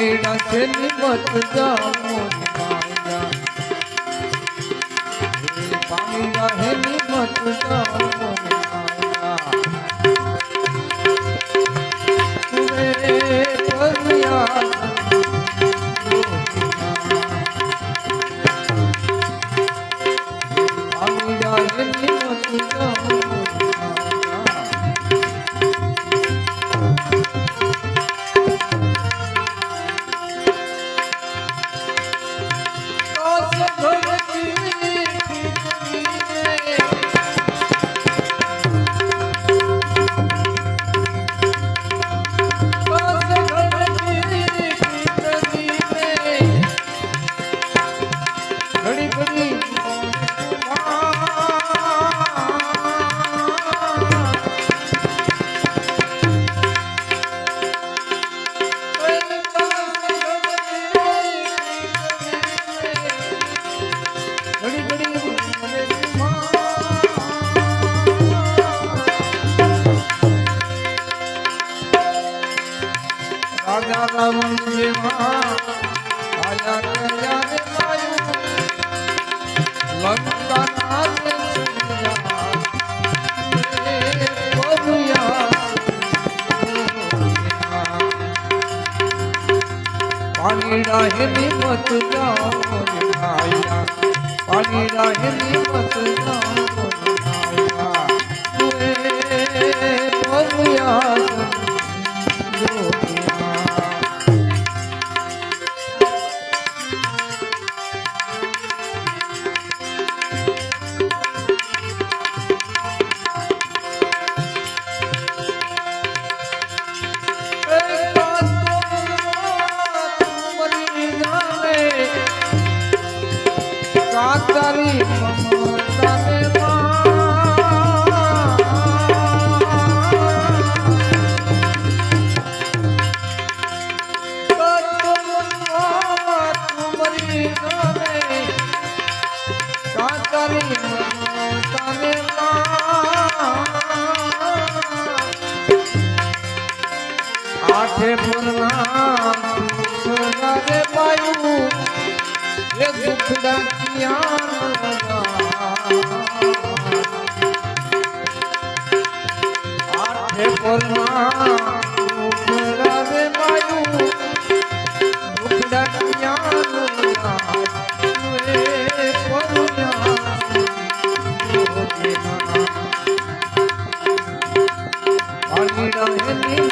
કેડા છેલી મત જામો પાણી રહેલી મત જામો પાણી રાહે નિમત જાઓ પાણી રાહે નિમત જાઓ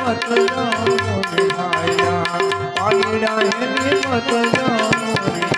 મત જાઓ રે આયા પાલડા હે મત જાઓ રે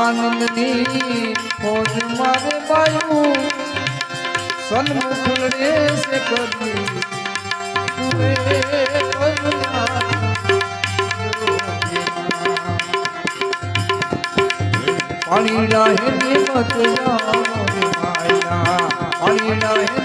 રામાનંદની ફોજ મારે બાયું. સન્મુખ રે છે કરી પાણી રાહે મત પાણી રાહે